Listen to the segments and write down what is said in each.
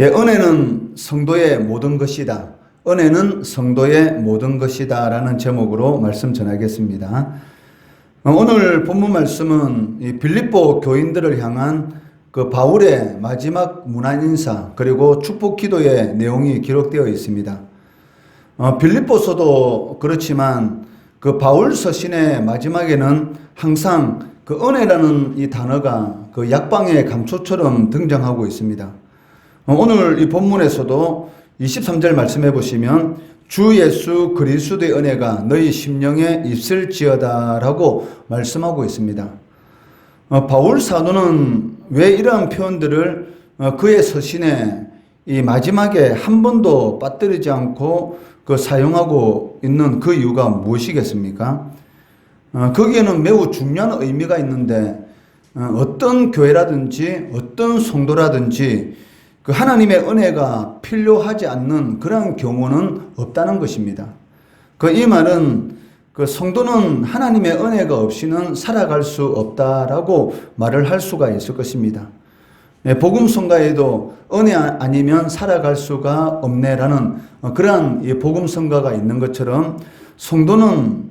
예, 은혜는 성도의 모든 것이다. 은혜는 성도의 모든 것이다. 라는 제목으로 말씀 전하겠습니다. 어, 오늘 본문 말씀은 이 빌립보 교인들을 향한 그 바울의 마지막 문안 인사 그리고 축복 기도의 내용이 기록되어 있습니다. 어, 빌립보서도 그렇지만 그 바울 서신의 마지막에는 항상 그 은혜라는 이 단어가 그 약방의 감초처럼 등장하고 있습니다. 어, 오늘 이 본문에서도 23절 말씀해 보시면 주 예수 그리스도의 은혜가 너희 심령에 있을지어다라고 말씀하고 있습니다. 어, 바울 사도는 왜 이러한 표현들을 어, 그의 서신에 이 마지막에 한 번도 빠뜨리지 않고 그 사용하고 있는 그 이유가 무엇이겠습니까? 어, 거기에는 매우 중요한 의미가 있는데 어, 어떤 교회라든지 어떤 성도라든지 그 하나님의 은혜가 필요하지 않는 그런 경우는 없다는 것입니다. 그 이 말은 그 성도는 하나님의 은혜가 없이는 살아갈 수 없다라고 말을 할 수가 있을 것입니다. 예, 복음 성가에도 은혜 아니면 살아갈 수가 없네라는 어, 그러한 복음 성가가 있는 것처럼 성도는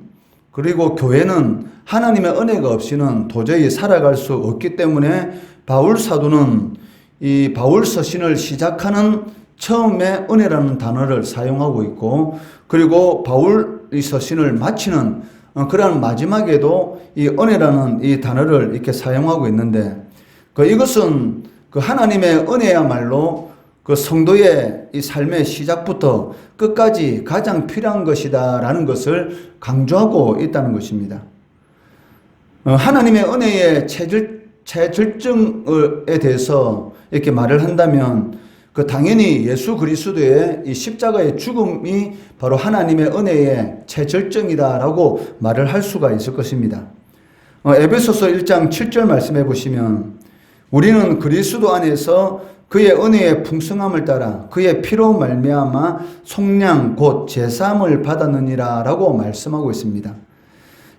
그리고 교회는 하나님의 은혜가 없이는 도저히 살아갈 수 없기 때문에 바울 사도는 이 바울 서신을 시작하는 처음에 은혜라는 단어를 사용하고 있고 그리고 바울 이 서신을 마치는 어, 그러한 마지막에도 이 은혜라는 이 단어를 이렇게 사용하고 있는데 그 이것은 그 하나님의 은혜야말로 그 성도의 이 삶의 시작부터 끝까지 가장 필요한 것이다라는 것을 강조하고 있다는 것입니다. 어, 하나님의 은혜의 체질, 체질증에 대해서 이렇게 말을 한다면 그 당연히 예수 그리스도의 이 십자가의 죽음이 바로 하나님의 은혜의 최절정이다라고 말을 할 수가 있을 것입니다. 어, 에베소서 1장 7절 말씀해 보시면 우리는 그리스도 안에서 그의 은혜의 풍성함을 따라 그의 피로 말미암아 속량 곧 제삼을 받았느니라라고 말씀하고 있습니다.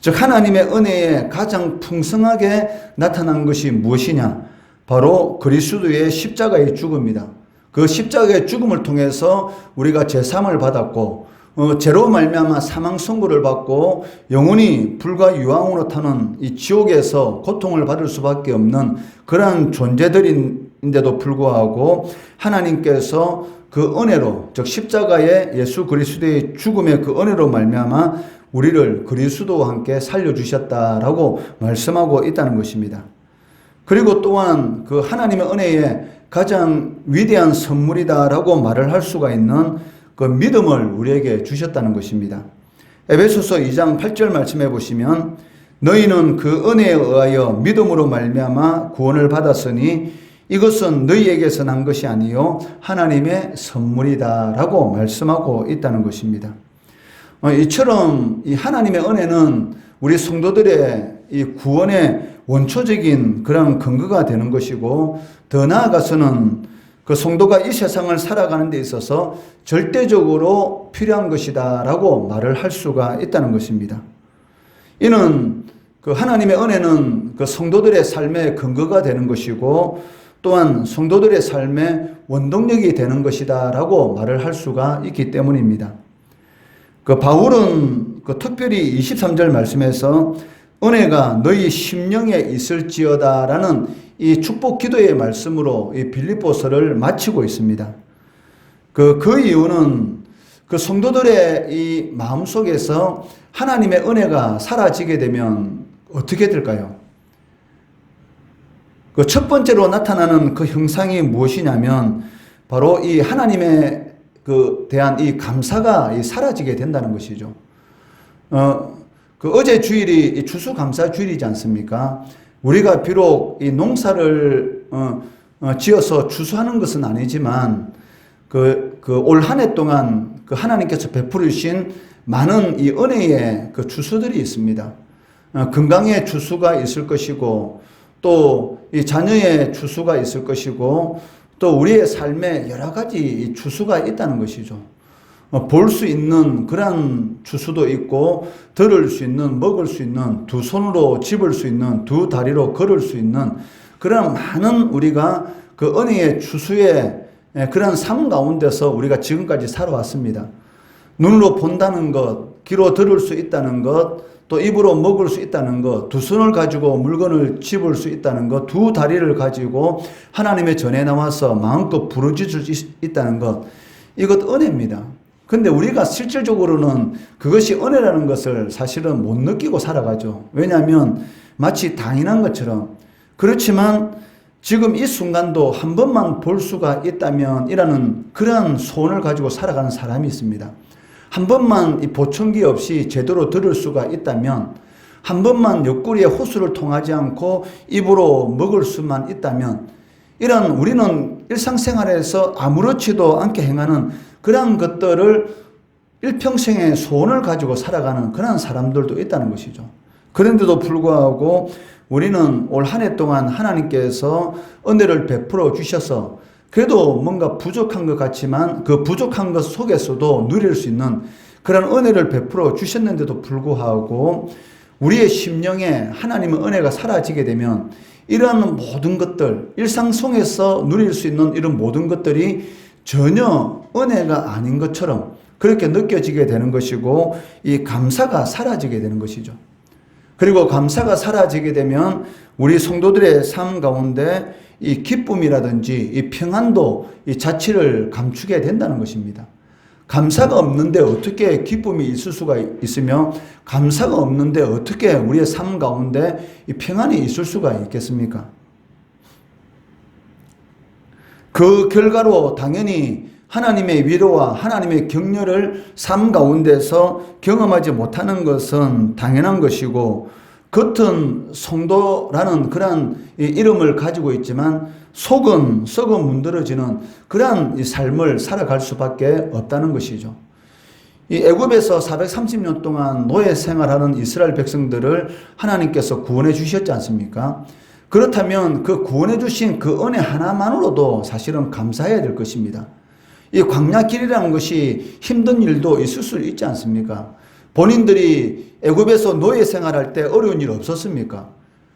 즉 하나님의 은혜에 가장 풍성하게 나타난 것이 무엇이냐? 바로 그리스도의 십자가의 죽음이다. 그 십자가의 죽음을 통해서 우리가 제3을 받았고 어, 죄로 말미암아 사망 선고를 받고 영원히 불과 유황으로 타는 이 지옥에서 고통을 받을 수밖에 없는 그러한 존재들인데도 불구하고 하나님께서 그 은혜로 즉 십자가의 예수 그리스도의 죽음의 그 은혜로 말미암아 우리를 그리스도와 함께 살려 주셨다라고 말씀하고 있다는 것입니다. 그리고 또한 그 하나님의 은혜의 가장 위대한 선물이다라고 말을 할 수가 있는 그 믿음을 우리에게 주셨다는 것입니다. 에베소서 2장 8절 말씀해 보시면 너희는 그 은혜에 의하여 믿음으로 말미암아 구원을 받았으니 이것은 너희에게서 난 것이 아니요 하나님의 선물이다라고 말씀하고 있다는 것입니다. 어, 이처럼 이 하나님의 은혜는 우리 성도들의 이 구원의 원초적인 그런 근거가 되는 것이고 더 나아가서는 그 성도가 이 세상을 살아가는 데 있어서 절대적으로 필요한 것이다라고 말을 할 수가 있다는 것입니다. 이는 그 하나님의 은혜는 그 성도들의 삶의 근거가 되는 것이고 또한 성도들의 삶의 원동력이 되는 것이다라고 말을 할 수가 있기 때문입니다. 그 바울은 그 특별히 23절 말씀에서 은혜가 너희 심령에 있을지어다라는 이 축복 기도의 말씀으로 이 빌립보서를 마치고 있습니다. 그, 그 이유는 그 성도들의 이 마음 속에서 하나님의 은혜가 사라지게 되면 어떻게 될까요? 그 첫 번째로 나타나는 그 형상이 무엇이냐면 바로 이 하나님의 그 대한 이 감사가 사라지게 된다는 것이죠. 어, 그 어제 주일이 추수감사 주일이지 않습니까? 우리가 비록 이 농사를 어, 어, 지어서 추수하는 것은 아니지만 그 그 올 한 해 동안 그 하나님께서 베풀으신 많은 이 은혜의 그 추수들이 있습니다. 어, 건강의 추수가 있을 것이고 또 이 자녀의 추수가 있을 것이고 또 우리의 삶에 여러 가지 추수가 있다는 것이죠. 어, 볼수 있는 그런 주수도 있고 들을 수 있는 먹을 수 있는 두 손으로 집을 수 있는 두 다리로 걸을 수 있는 그런 많은 우리가 그 은혜의 주수에 예, 그런 삶 가운데서 우리가 지금까지 살아왔습니다. 눈으로 본다는 것, 귀로 들을 수 있다는 것, 또 입으로 먹을 수 있다는 것, 두 손을 가지고 물건을 집을 수 있다는 것, 두 다리를 가지고 하나님의 전에 나와서 마음껏 부르짖을 수 있- 있다는 것, 이것 은혜입니다. 근데 우리가 실질적으로는 그것이 은혜라는 것을 사실은 못 느끼고 살아가죠. 왜냐하면 마치 당연한 것처럼 그렇지만 지금 이 순간도 한 번만 볼 수가 있다면 이라는 그러한 소원을 가지고 살아가는 사람이 있습니다. 한 번만 이 보청기 없이 제대로 들을 수가 있다면 한 번만 옆구리에 호수를 통하지 않고 입으로 먹을 수만 있다면 이런 우리는 일상생활에서 아무렇지도 않게 행하는 그러한 것들을 일평생의 소원을 가지고 살아가는 그런 사람들도 있다는 것이죠. 그런데도 불구하고 우리는 올 한 해 동안 하나님께서 은혜를 베풀어 주셔서 그래도 뭔가 부족한 것 같지만 그 부족한 것 속에서도 누릴 수 있는 그런 은혜를 베풀어 주셨는데도 불구하고 우리의 심령에 하나님의 은혜가 사라지게 되면 이러한 모든 것들, 일상 속에서 누릴 수 있는 이런 모든 것들이 전혀 은혜가 아닌 것처럼 그렇게 느껴지게 되는 것이고 이 감사가 사라지게 되는 것이죠. 그리고 감사가 사라지게 되면 우리 성도들의 삶 가운데 이 기쁨이라든지 이 평안도 이 자취를 감추게 된다는 것입니다. 감사가 없는데 어떻게 기쁨이 있을 수가 있으며 감사가 없는데 어떻게 우리의 삶 가운데 이 평안이 있을 수가 있겠습니까? 그 결과로 당연히 하나님의 위로와 하나님의 격려를 삶 가운데서 경험하지 못하는 것은 당연한 것이고 겉은 성도라는 그러한 이 이름을 가지고 있지만 속은 썩어 문드러지는 그러한 이 삶을 살아갈 수밖에 없다는 것이죠. 이 애굽에서 430년 동안 노예 생활하는 이스라엘 백성들을 하나님께서 구원해 주셨지 않습니까? 그렇다면 그 구원해 주신 그 은혜 하나만으로도 사실은 감사해야 될 것입니다. 이 광야 길이라는 것이 힘든 일도 있을 수 있지 않습니까? 본인들이 애굽에서 노예 생활할 때 어려운 일 없었습니까?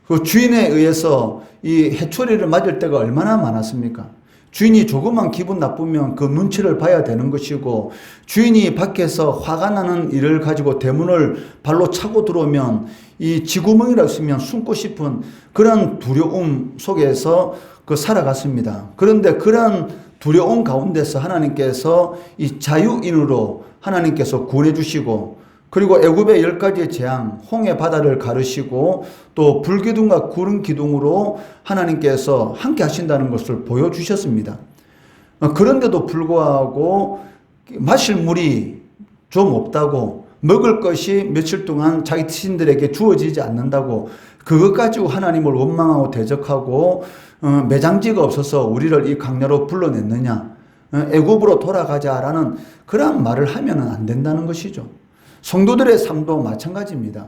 그 주인에 의해서 이 해초리를 맞을 때가 얼마나 많았습니까? 주인이 조금만 기분 나쁘면 그 눈치를 봐야 되는 것이고 주인이 밖에서 화가 나는 일을 가지고 대문을 발로 차고 들어오면 이 지구멍이라고 쓰면 숨고 싶은 그런 두려움 속에서 그 살아갔습니다. 그런데 그런 두려움 가운데서 하나님께서 이 자유인으로 하나님께서 구원해 주시고 그리고 애굽의 열 가지의 재앙, 홍해 바다를 가르시고 또 불기둥과 구름 기둥으로 하나님께서 함께 하신다는 것을 보여주셨습니다. 어, 그런데도 불구하고 마실 물이 좀 없다고 먹을 것이 며칠 동안 자기 신들에게 주어지지 않는다고 그것 가지고 하나님을 원망하고 대적하고 어, 매장지가 없어서 우리를 이 강야로 불러냈느냐 어, 애굽으로 돌아가자라는 그러한 말을 하면은 안 된다는 것이죠. 성도들의 삶도 마찬가지입니다.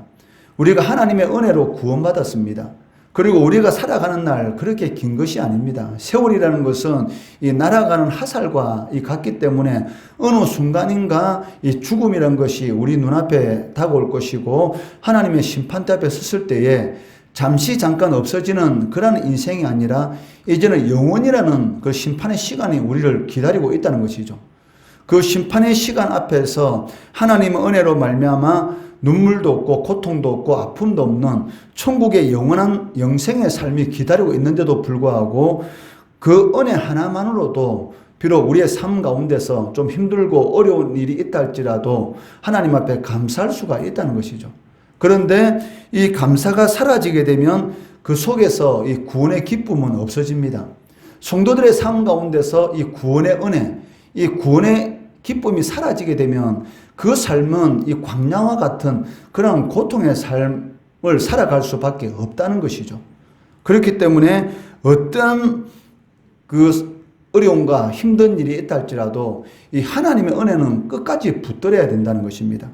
우리가 하나님의 은혜로 구원받았습니다. 그리고 우리가 살아가는 날 그렇게 긴 것이 아닙니다. 세월이라는 것은 이 날아가는 화살과 이 같기 때문에 어느 순간인가 이 죽음이라는 것이 우리 눈앞에 다가올 것이고 하나님의 심판대 앞에 섰을 때에 잠시 잠깐 없어지는 그런 인생이 아니라 이제는 영원이라는 그 심판의 시간이 우리를 기다리고 있다는 것이죠. 그 심판의 시간 앞에서 하나님의 은혜로 말미암아 눈물도 없고 고통도 없고 아픔도 없는 천국의 영원한 영생의 삶이 기다리고 있는데도 불구하고 그 은혜 하나만으로도 비록 우리의 삶 가운데서 좀 힘들고 어려운 일이 있다 할지라도 하나님 앞에 감사할 수가 있다는 것이죠. 그런데 이 감사가 사라지게 되면 그 속에서 이 구원의 기쁨은 없어집니다. 성도들의 삶 가운데서 이 구원의 은혜, 이 구원의 기쁨이 사라지게 되면 그 삶은 이 광야와 같은 그런 고통의 삶을 살아갈 수밖에 없다는 것이죠. 그렇기 때문에 어떤 그 어려움과 힘든 일이 있다 할지라도 이 하나님의 은혜는 끝까지 붙들어야 된다는 것입니다.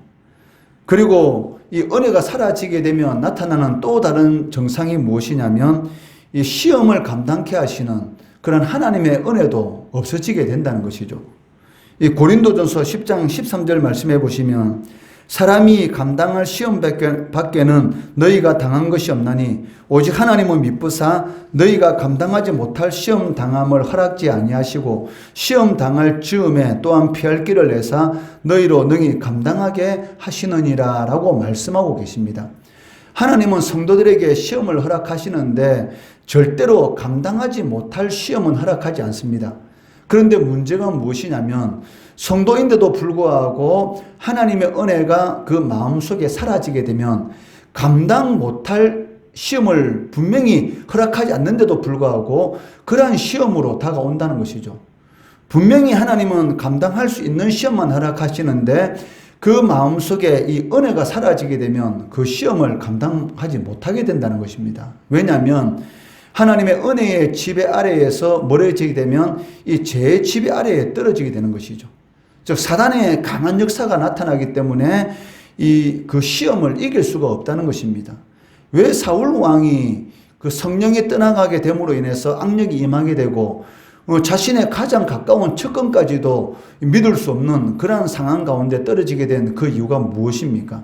그리고 이 은혜가 사라지게 되면 나타나는 또 다른 정상이 무엇이냐면 이 시험을 감당케 하시는 그런 하나님의 은혜도 없어지게 된다는 것이죠. 이 고린도전서 10장 13절 말씀해 보시면 사람이 감당할 시험 밖에- 밖에는 너희가 당한 것이 없나니 오직 하나님은 미쁘사 너희가 감당하지 못할 시험 당함을 허락지 아니하시고 시험 당할 즈음에 또한 피할 길을 내사 너희로 능히 감당하게 하시느니라라고 말씀하고 계십니다. 하나님은 성도들에게 시험을 허락하시는데 절대로 감당하지 못할 시험은 허락하지 않습니다. 그런데 문제가 무엇이냐면 성도인데도 불구하고 하나님의 은혜가 그 마음속에 사라지게 되면 감당 못할 시험을 분명히 허락하지 않는데도 불구하고 그러한 시험으로 다가온다는 것이죠. 분명히 하나님은 감당할 수 있는 시험만 허락하시는데 그 마음속에 이 은혜가 사라지게 되면 그 시험을 감당하지 못하게 된다는 것입니다. 왜냐하면 하나님의 은혜의 지배 아래에서 멀어지게 되면 이 죄의 지배 아래에 떨어지게 되는 것이죠. 즉 사단의 강한 역사가 나타나기 때문에 이 그 시험을 이길 수가 없다는 것입니다. 왜 사울 왕이 그 성령이 떠나가게 됨으로 인해서 악력이 임하게 되고 어, 자신의 가장 가까운 측근까지도 믿을 수 없는 그러한 상황 가운데 떨어지게 된 그 이유가 무엇입니까?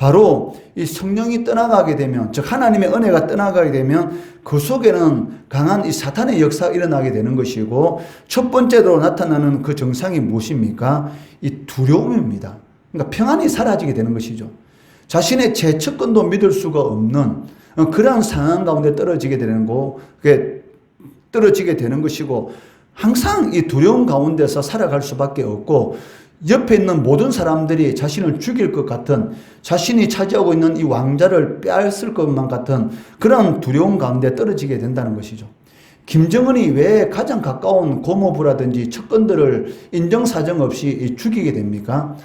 바로 이 성령이 떠나가게 되면, 즉 하나님의 은혜가 떠나가게 되면 그 속에는 강한 이 사탄의 역사가 일어나게 되는 것이고 첫 번째로 나타나는 그 증상이 무엇입니까? 이 두려움입니다. 그러니까 평안이 사라지게 되는 것이죠. 자신의 재측근도 믿을 수가 없는 어, 그러한 상황 가운데 떨어지게 되는 거, 그게 떨어지게 되는 것이고 항상 이 두려움 가운데서 살아갈 수밖에 없고 옆에 있는 모든 사람들이 자신을 죽일 것 같은 자신이 차지하고 있는 이 왕자를 빼앗을 것만 같은 그런 두려움 가운데 떨어지게 된다는 것이죠. 김정은이 왜 가장 가까운 고모부라든지 측근들을 인정사정 없이 죽이게 됩니까?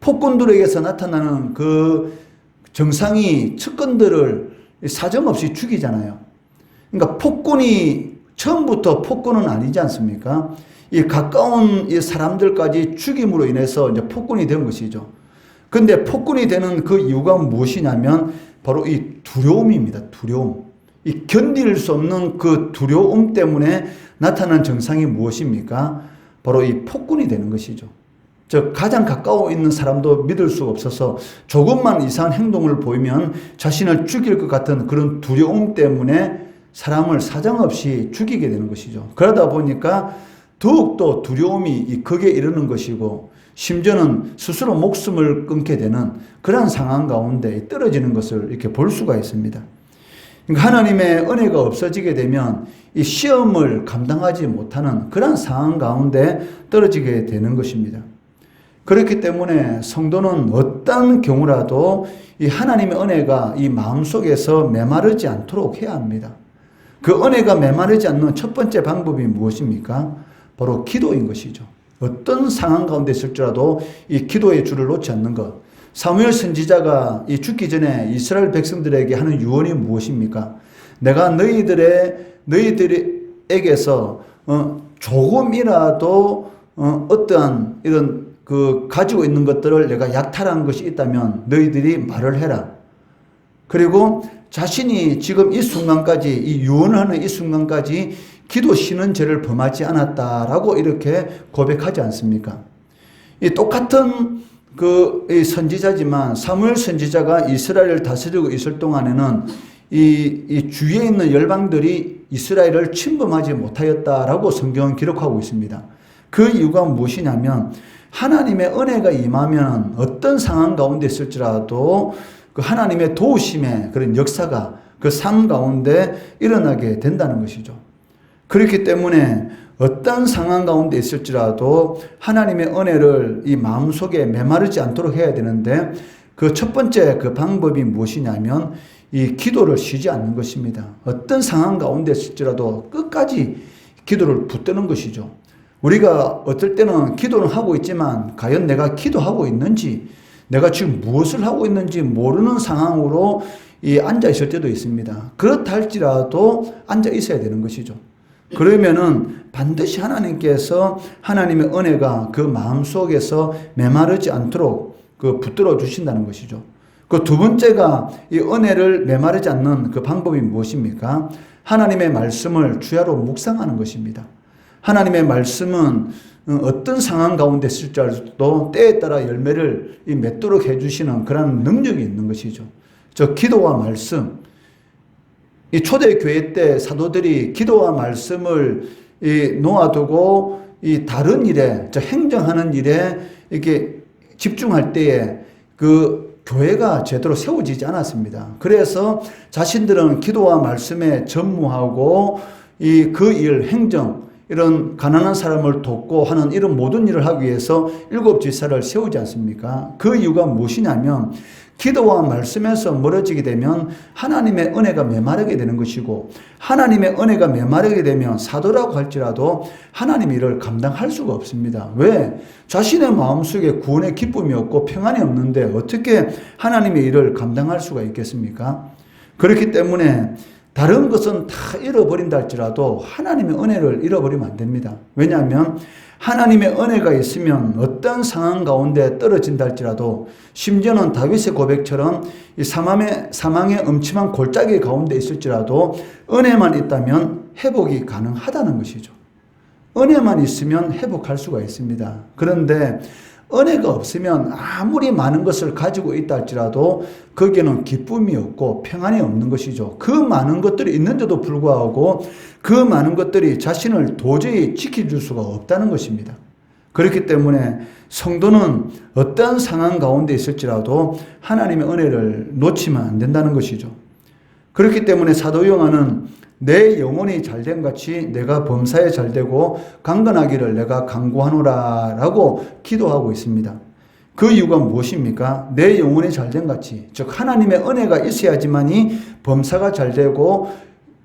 폭군들에게서 나타나는 그 정상이 측근들을 사정없이 죽이잖아요. 그러니까 폭군이 처음부터 폭군은 아니지 않습니까? 이 가까운 이 사람들까지 죽임으로 인해서 이제 폭군이 된 것이죠. 근데 폭군이 되는 그 이유가 무엇이냐면 바로 이 두려움입니다. 두려움. 이 견딜 수 없는 그 두려움 때문에 나타난 증상이 무엇입니까? 바로 이 폭군이 되는 것이죠. 즉 가장 가까워 있는 사람도 믿을 수가 없어서 조금만 이상한 행동을 보이면 자신을 죽일 것 같은 그런 두려움 때문에 사람을 사정없이 죽이게 되는 것이죠. 그러다 보니까 더욱더 두려움이 이 극에 이르는 것이고 심지어는 스스로 목숨을 끊게 되는 그러한 상황 가운데 떨어지는 것을 이렇게 볼 수가 있습니다. 그러니까 하나님의 은혜가 없어지게 되면 이 시험을 감당하지 못하는 그러한 상황 가운데 떨어지게 되는 것입니다. 그렇기 때문에 성도는 어떤 경우라도 이 하나님의 은혜가 이 마음속에서 메마르지 않도록 해야 합니다. 그 은혜가 메마르지 않는 첫 번째 방법이 무엇입니까? 바로 기도인 것이죠. 어떤 상황 가운데 있을지라도 이 기도의 줄을 놓지 않는 것. 사무엘 선지자가 이 죽기 전에 이스라엘 백성들에게 하는 유언이 무엇입니까? 내가 너희들의 너희들에게서 어, 조금이라도 어, 어떠한 이런 그 가지고 있는 것들을 내가 약탈한 것이 있다면 너희들이 말을 해라. 그리고 자신이 지금 이 순간까지 이 유언하는 이 순간까지 기도 쉬는 죄를 범하지 않았다라고 이렇게 고백하지 않습니까? 이 똑같은 그 선지자지만 사무엘 선지자가 이스라엘을 다스리고 있을 동안에는 이, 이 주위에 있는 열방들이 이스라엘을 침범하지 못하였다라고 성경은 기록하고 있습니다. 그 이유가 무엇이냐면 하나님의 은혜가 임하면 어떤 상황 가운데 있을지라도 그 하나님의 도우심의 그런 역사가 그 삶 가운데 일어나게 된다는 것이죠. 그렇기 때문에 어떤 상황 가운데 있을지라도 하나님의 은혜를 이 마음속에 메마르지 않도록 해야 되는데 그 첫 번째 그 방법이 무엇이냐면 이 기도를 쉬지 않는 것입니다. 어떤 상황 가운데 있을지라도 끝까지 기도를 붙드는 것이죠. 우리가 어떨 때는 기도는 하고 있지만 과연 내가 기도하고 있는지 내가 지금 무엇을 하고 있는지 모르는 상황으로 이 앉아 있을 때도 있습니다. 그렇다 할지라도 앉아 있어야 되는 것이죠. 그러면은 반드시 하나님께서 하나님의 은혜가 그 마음 속에서 메마르지 않도록 그 붙들어 주신다는 것이죠. 그 두 번째가 이 은혜를 메마르지 않는 그 방법이 무엇입니까? 하나님의 말씀을 주야로 묵상하는 것입니다. 하나님의 말씀은 어, 어떤 상황 가운데 있을지라도 때에 따라 열매를 이 맺도록 해주시는 그런 능력이 있는 것이죠. 저 기도와 말씀, 이 초대 교회 때 사도들이 기도와 말씀을 이 놓아두고 이 다른 일에, 저 행정하는 일에 이렇게 집중할 때에 그 교회가 제대로 세워지지 않았습니다. 그래서 자신들은 기도와 말씀에 전무하고 이 그 일, 행정, 이런 가난한 사람을 돕고 하는 이런 모든 일을 하기 위해서 일곱 지사를 세우지 않습니까? 그 이유가 무엇이냐면 기도와 말씀에서 멀어지게 되면 하나님의 은혜가 메마르게 되는 것이고 하나님의 은혜가 메마르게 되면 사도라고 할지라도 하나님 일을 감당할 수가 없습니다. 왜? 자신의 마음속에 구원의 기쁨이 없고 평안이 없는데 어떻게 하나님의 일을 감당할 수가 있겠습니까? 그렇기 때문에 다른 것은 다 잃어버린다 할지라도 하나님의 은혜를 잃어버리면 안 됩니다. 왜냐하면 하나님의 은혜가 있으면 어떤 상황 가운데 떨어진다 할지라도 심지어는 다윗의 고백처럼 이 사망의, 사망의 음침한 골짜기 가운데 있을지라도 은혜만 있다면 회복이 가능하다는 것이죠. 은혜만 있으면 회복할 수가 있습니다. 그런데 은혜가 없으면 아무리 많은 것을 가지고 있다 할지라도 거기에는 기쁨이 없고 평안이 없는 것이죠. 그 많은 것들이 있는데도 불구하고 그 많은 것들이 자신을 도저히 지켜줄 수가 없다는 것입니다. 그렇기 때문에 성도는 어떠한 상황 가운데 있을지라도 하나님의 은혜를 놓치면 안 된다는 것이죠. 그렇기 때문에 사도 요한은 내 영혼이 잘된 같이 내가 범사에 잘되고 강건하기를 내가 강구하노라라고 기도하고 있습니다. 그 이유가 무엇입니까? 내 영혼이 잘된 같이 즉 하나님의 은혜가 있어야지만이 범사가 잘되고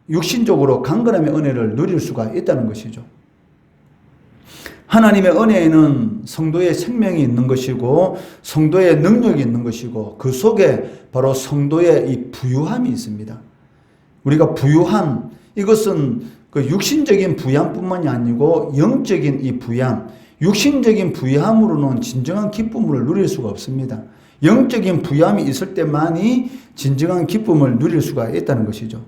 육신적으로 강건함의 은혜를 누릴 수가 있다는 것이죠. 하나님의 은혜에는 성도의 생명이 있는 것이고 성도의 능력이 있는 것이고 그 속에 바로 성도의 이 부유함이 있습니다. 우리가 부유함 이것은 그 육신적인 부양뿐만이 아니고 영적인 이 부양, 육신적인 부양으로는 진정한 기쁨을 누릴 수가 없습니다. 영적인 부양이 있을 때만이 진정한 기쁨을 누릴 수가 있다는 것이죠.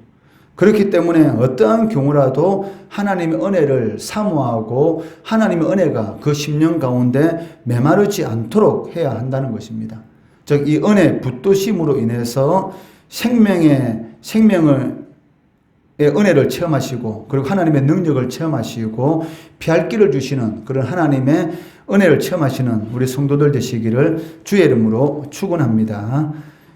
그렇기 때문에 어떠한 경우라도 하나님의 은혜를 사모하고 하나님의 은혜가 그 10년 가운데 메마르지 않도록 해야 한다는 것입니다. 즉, 이 은혜 붙드심으로 인해서 생명의, 생명을 은혜를 체험하시고 그리고 하나님의 능력을 체험하시고 피할 길을 주시는 그런 하나님의 은혜를 체험하시는 우리 성도들 되시기를 주의 이름으로 축원합니다.